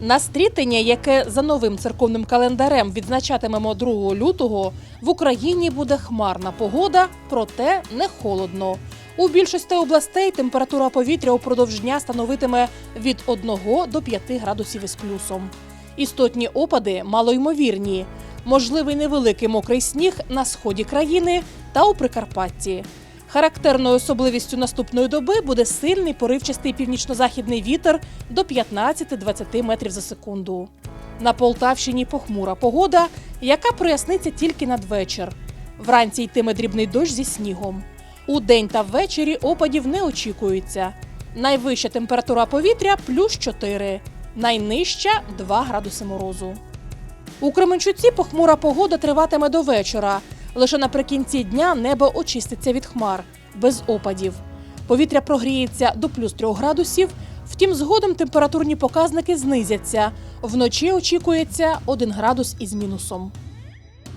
На стрітення, яке за новим церковним календарем відзначатимемо 2 лютого, в Україні буде хмарна погода, проте не холодно. У більшості областей температура повітря упродовж дня становитиме від 1 до 5 градусів із плюсом. Істотні опади малоймовірні. Можливий невеликий мокрий сніг на сході країни та у Прикарпатті. Характерною особливістю наступної доби буде сильний поривчастий північно-західний вітер до 15-20 метрів за секунду. На Полтавщині похмура погода, яка проясниться тільки надвечір. Вранці йтиме дрібний дощ зі снігом. У день та ввечері опадів не очікується. Найвища температура повітря плюс 4, найнижча 2 градуси морозу. У Кременчуці похмура погода триватиме до вечора. Лише наприкінці дня небо очиститься від хмар, без опадів. Повітря прогріється до плюс 3 градусів, втім, згодом температурні показники знизяться. Вночі очікується 1 градус із мінусом.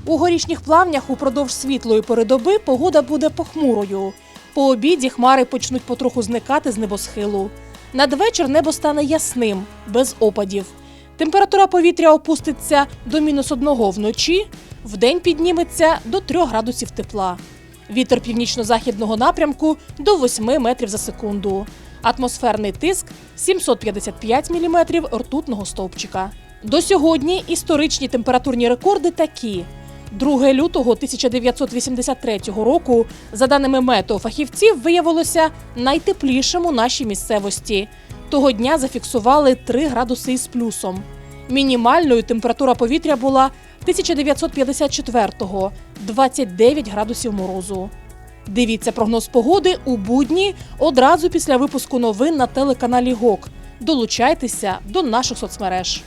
У горішніх плавнях упродовж світлої пори доби погода буде похмурою. По обіді хмари почнуть потроху зникати з небосхилу. Надвечір небо стане ясним, без опадів. Температура повітря опуститься до мінус одного вночі, вдень підніметься до 3 градусів тепла. Вітер північно-західного напрямку до 8 метрів за секунду. Атмосферний тиск 755 мм ртутного стовпчика. До сьогодні історичні температурні рекорди такі. 2 лютого 1983 року, за даними метеофахівців, виявилося найтеплішим у нашій місцевості. Того дня зафіксували 3 градуси із плюсом. Мінімальною температура повітря була 1954-го – 29 градусів морозу. Дивіться прогноз погоди у будні одразу після випуску новин на телеканалі ГОК. Долучайтеся до наших соцмереж.